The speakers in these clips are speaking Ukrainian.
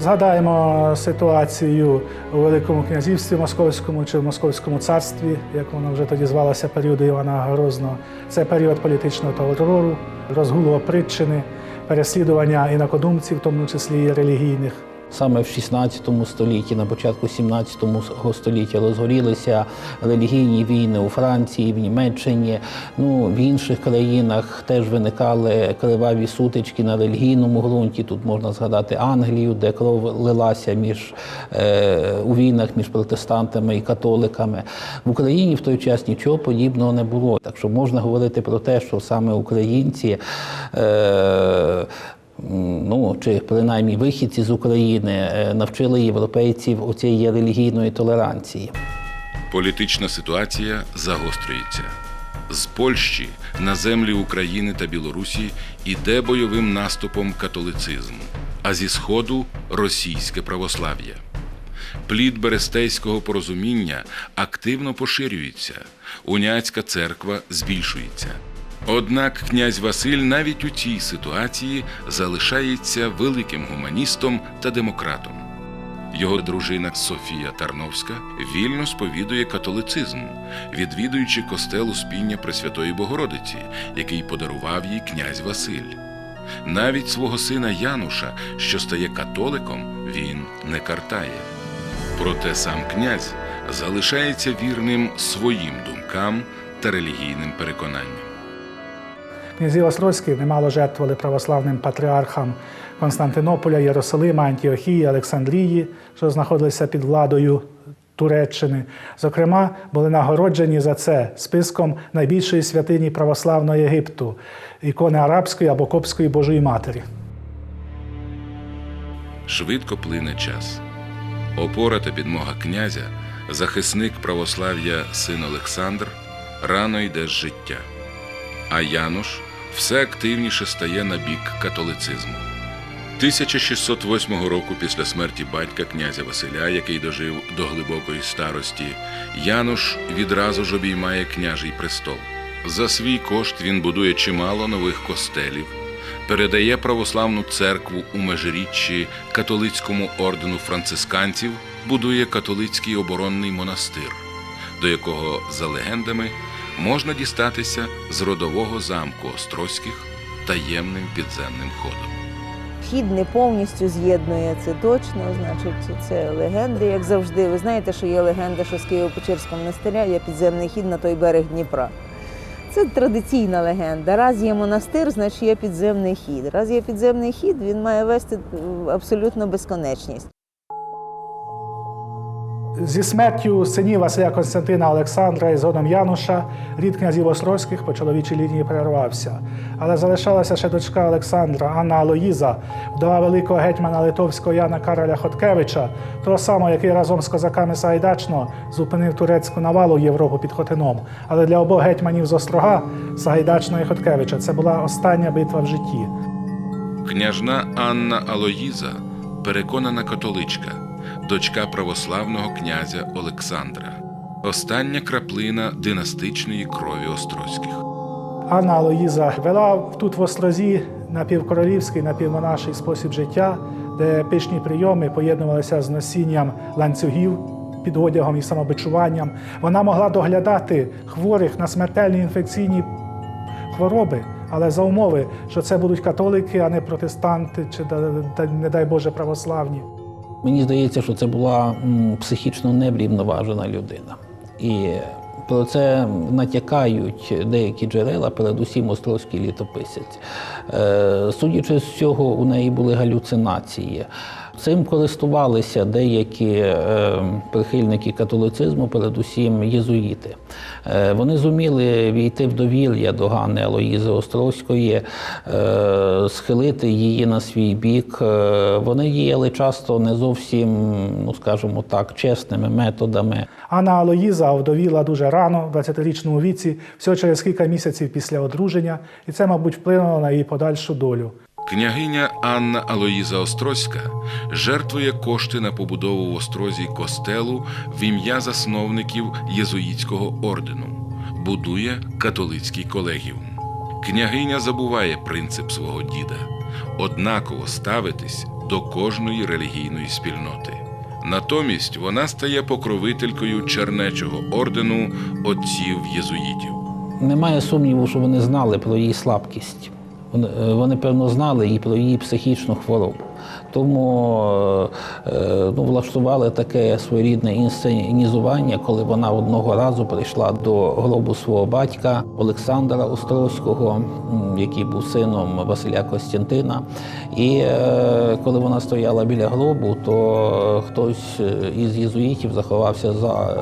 Згадаємо ситуацію у Великому князівстві Московському чи в Московському царстві, як воно вже тоді звалося періоду Івана Грозного. Це період політичного терору, розгулу опритчини, переслідування інакодумців, в тому числі і релігійних. Саме в 16 столітті, на початку 17 століття розгорілися релігійні війни у Франції, в Німеччині. Ну, в інших країнах теж виникали криваві сутички на релігійному ґрунті. Тут можна згадати Англію, де кров лилася між, е, у війнах між протестантами і католиками. В Україні в той час нічого подібного не було. Так що можна говорити про те, що саме українці. Е, ну чи принаймні вихідці з України е, навчили європейців оцієї релігійної толеранції. Політична ситуація загострюється. З Польщі на землі України та Білорусі іде бойовим наступом католицизм, а зі сходу російське православ'я. Плід Берестейського порозуміння активно поширюється, уняцька церква збільшується. Однак князь Василь навіть у цій ситуації залишається великим гуманістом та демократом. Його дружина Софія Тарновська вільно сповідує католицизм, відвідуючи костел Успіння Пресвятої Богородиці, який подарував їй князь Василь. Навіть свого сина Януша, що стає католиком, він не картає. Проте сам князь залишається вірним своїм думкам та релігійним переконанням. Князі Острозькі немало жертвували православним патріархам Константинополя, Єрусалима, Антіохії, Олександрії, що знаходилися під владою Туреччини. Зокрема, були нагороджені за це списком найбільшої святині православного Єгипту ікони арабської або копської Божої Матері. Швидко плине час. Опора та підмога князя, захисник православ'я син Олександр, рано йде з життя. А Януш все активніше стає на бік католицизму. 1608 року після смерті батька князя Василя, який дожив до глибокої старості, Януш відразу ж обіймає княжий престол. За свій кошт він будує чимало нових костелів, передає православну церкву у межиріччі католицькому ордену францисканців, будує католицький оборонний монастир, до якого, за легендами, можна дістатися з родового замку Острозьких таємним підземним ходом. Хід не повністю з'єднує це точно, значить, це легенди, як завжди. Ви знаєте, що є легенда, що з Києво-Печерського монастиря є підземний хід на той берег Дніпра. Це традиційна легенда. Раз є монастир, значить є підземний хід. Раз є підземний хід, він має вести абсолютно безконечність. Зі смертю синів Василя Константина Олександра і згодом Януша рід князів Острозьких по чоловічій лінії перервався. Але залишалася ще дочка Олександра Анна Алоїза, вдова великого гетьмана Литовського Яна Кароля Хоткевича, того самого, який разом з козаками Сагайдачного зупинив турецьку навалу в Європу під Хотином. Але для обох гетьманів з Острога, Сагайдачного і Хоткевича, це була остання битва в житті. Княжна Анна Алоїза переконана католичка, дочка православного князя Олександра, остання краплина династичної крові Острозьких. Анна Алоїза вела тут в Острозі напівкоролівський, напівмонаший спосіб життя, де пишні прийоми поєднувалися з носінням ланцюгів під одягом і самобичуванням. Вона могла доглядати хворих на смертельні інфекційні хвороби, але за умови, що це будуть католики, а не протестанти, чи не дай Боже православні. Мені здається, що це була психічно неврівноважена людина. І про це натякають деякі джерела, передусім островський літописець. Е, Судячи з цього, у неї були галюцинації. Цим користувалися деякі е, прихильники католицизму, передусім єзуїти. Е, Вони зуміли війти в довір'я до Ганни Алоїзи Острозької, е, схилити її на свій бік. Вони діяли часто не зовсім, ну скажімо так, чесними методами. Анна Алоїза овдовіла дуже рано, в 20-річному віці, всього через кілька місяців після одруження, і це, мабуть, вплинуло на її подальшу долю. Княгиня Анна Алоїза Острозька жертвує кошти на побудову в Острозі костелу в ім'я засновників єзуїтського ордену, будує католицький колегіум. Княгиня забуває принцип свого діда однаково ставитись до кожної релігійної спільноти. Натомість вона стає покровителькою чернечого ордену отців єзуїтів. Немає сумніву, що вони знали про її слабкість. Вони, е, вони певно, знали і про її психічну хворобу. Тому е, е, ну, влаштували таке своєрідне інсценізування, коли вона одного разу прийшла до гробу свого батька Олександра Острозького, який був сином Василя Костянтина. І коли вона стояла біля гробу, то хтось із єзуїтів заховався за.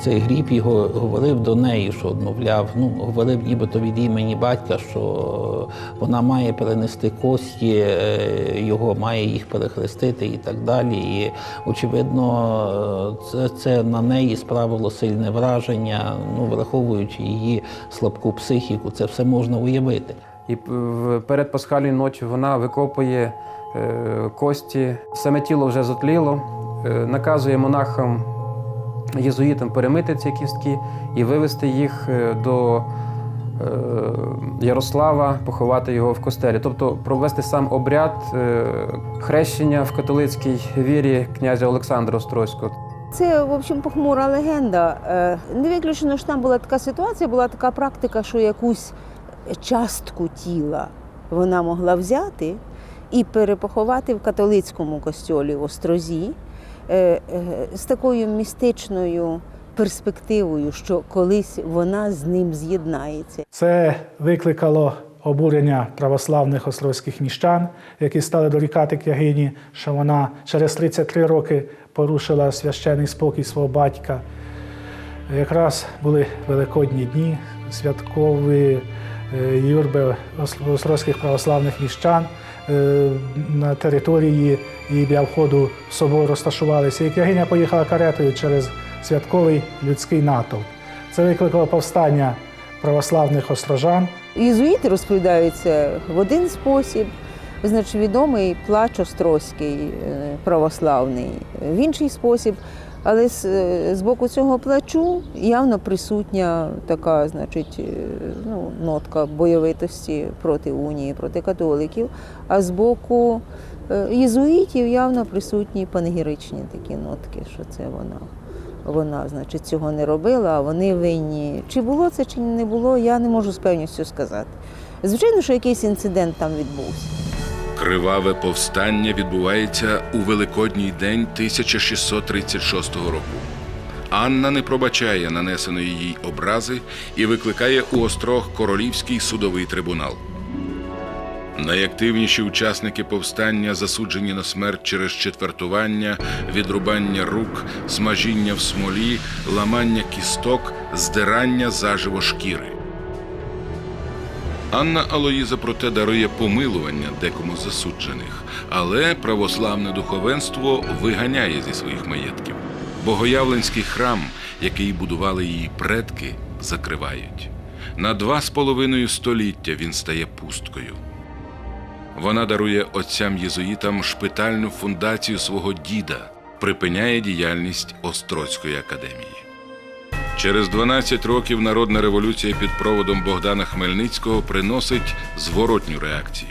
Цей гріб і го- говорив до неї, що мовляв, ну говорив нібито від імені батька, що вона має перенести кості, е, його має їх перехрестити і так далі. І очевидно, це, це на неї справило сильне враження. Ну, враховуючи її слабку психіку, це все можна уявити. І в- перед пасхальною ночі вона викопує е, кості, саме тіло вже затліло, е, наказує монахам єзуїтам перемити ці кістки і вивезти їх е, до е, Ярослава, поховати його в костелі, тобто провести сам обряд е, хрещення в католицькій вірі князя Олександра Острозького. Це, в общем, похмура легенда. Не виключено, що там була така ситуація, була така практика, що якусь частку тіла вона могла взяти і перепоховати в католицькому костьолі в Острозі з такою містичною перспективою, що колись вона з ним з'єднається. Це викликало обурення православних острозьких міщан, які стали дорікати княгині, що вона через 33 роки порушила священий спокій свого батька. Якраз були великодні дні, святкові е, юрби ос- острозьких православних міщан е, на території і біля входу в собор розташувалися. І княгиня поїхала каретою через святковий людський натовп. Це викликало повстання православних острожан. Єзуїти розповідаються в один спосіб, значить відомий плач острозький е, православний, в інший спосіб. Але з, е, з боку цього плачу явно присутня така, значить, е, ну, нотка бойовитості проти унії, проти католиків. А з боку е, єзуїтів явно присутні панегіричні такі нотки, що це вона. Вона, значить, цього не робила, а вони винні. Чи було це, чи не було, я не можу з певністю сказати. Звичайно, що якийсь інцидент там відбувся. Криваве повстання відбувається у Великодній день 1636 року. Анна не пробачає нанесеної їй образи і викликає у острог королівський судовий трибунал. Найактивніші учасники повстання засуджені на смерть через четвертування, відрубання рук, смажіння в смолі, ламання кісток, здирання заживо шкіри. Анна Алоїза проте дарує помилування декому засуджених, але православне духовенство виганяє зі своїх маєтків. Богоявленський храм, який будували її предки, закривають. На два з половиною століття він стає пусткою. Вона дарує отцям єзуїтам шпитальну фундацію свого діда, припиняє діяльність Острозької академії. Через 12 років народна революція під проводом Богдана Хмельницького приносить зворотню реакцію.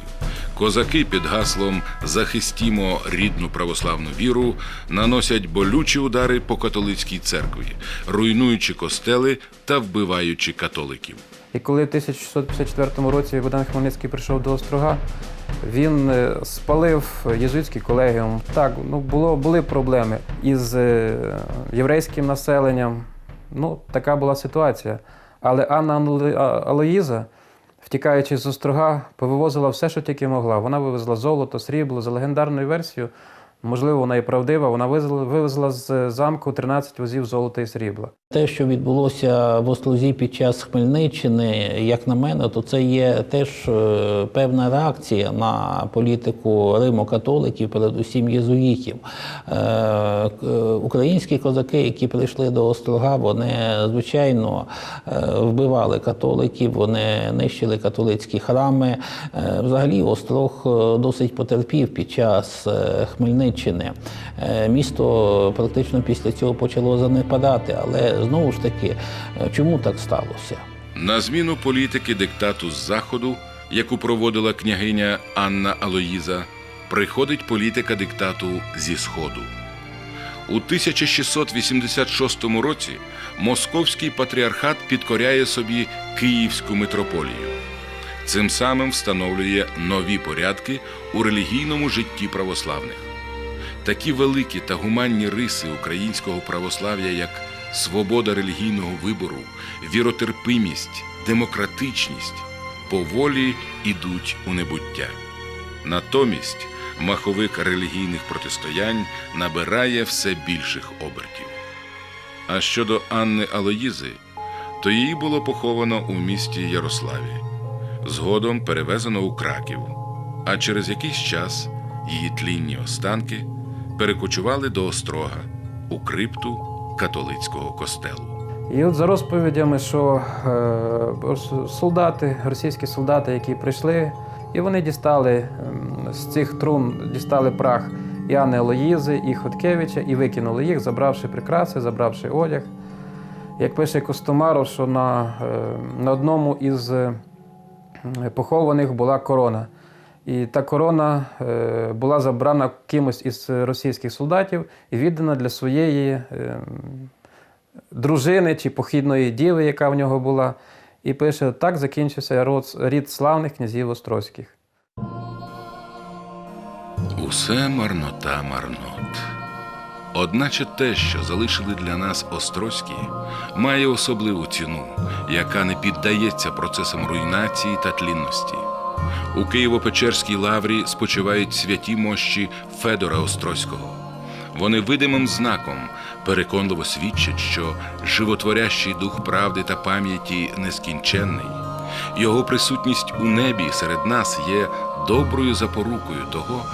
Козаки під гаслом Захистімо рідну православну віру наносять болючі удари по католицькій церкві, руйнуючи костели та вбиваючи католиків. І коли в 1654 році Богдан Хмельницький прийшов до Острога, він е, спалив єзуїтський колегіум. Так, ну було, були проблеми із е, єврейським населенням. Ну, така була ситуація. Але Анна Алоїза, втікаючи з Острога, повивозила все, що тільки могла. Вона вивезла золото, срібло. За легендарною версією, можливо, вона і правдива, вона вивезла, з замку 13 возів золота і срібла. Те, що відбулося в Острозі під час Хмельниччини, як на мене, то це є теж е, певна реакція на політику Римо-католиків, передусім єзуїтів. Е, Українські козаки, які прийшли до Острога, вони звичайно е, вбивали католиків, вони нищили католицькі храми. Е, Взагалі, Острог е, досить потерпів під час е, Хмельниччини. Е, Місто практично після цього почало занепадати, але знову ж таки, е, чому так сталося? На зміну політики диктату з заходу, яку проводила княгиня Анна Алоїза, приходить політика диктату зі Сходу. У 1686 році Московський патріархат підкоряє собі Київську митрополію. Цим самим встановлює нові порядки у релігійному житті православних. Такі великі та гуманні риси українського православ'я, як свобода релігійного вибору, віротерпимість, демократичність, поволі ідуть у небуття. Натомість маховик релігійних протистоянь набирає все більших обертів. А щодо Анни Алоїзи, то її було поховано у місті Ярославі, згодом перевезено у Краків, а через якийсь час її тлінні останки перекочували до Острога у крипту католицького костелу. І от за розповідями, що е, солдати, російські солдати, які прийшли, і вони дістали ем, з цих трун дістали прах і Анни Алоїзи, і Хоткевича, і викинули їх, забравши прикраси, забравши одяг. Як пише Костомаров, що на, е, на одному із е, похованих була корона. І та корона е, була забрана кимось із російських солдатів і віддана для своєї е, дружини чи похідної діви, яка в нього була. І пише: так закінчився род, рід славних князів Острозьких. Усе марнота марнот. Одначе те, що залишили для нас Острозькі, має особливу ціну, яка не піддається процесам руйнації та тлінності. У Києво-Печерській лаврі спочивають святі мощі Федора Острозького. Вони видимим знаком переконливо свідчать, що животворящий дух правди та пам'яті нескінченний. Його присутність у небі серед нас є доброю запорукою того,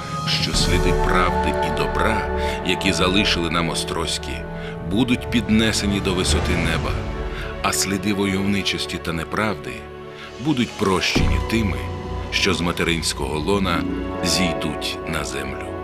що сліди правди і добра, які залишили нам острозькі, будуть піднесені до висоти неба, а сліди войовничості та неправди будуть прощені тими, що з материнського лона зійдуть на землю.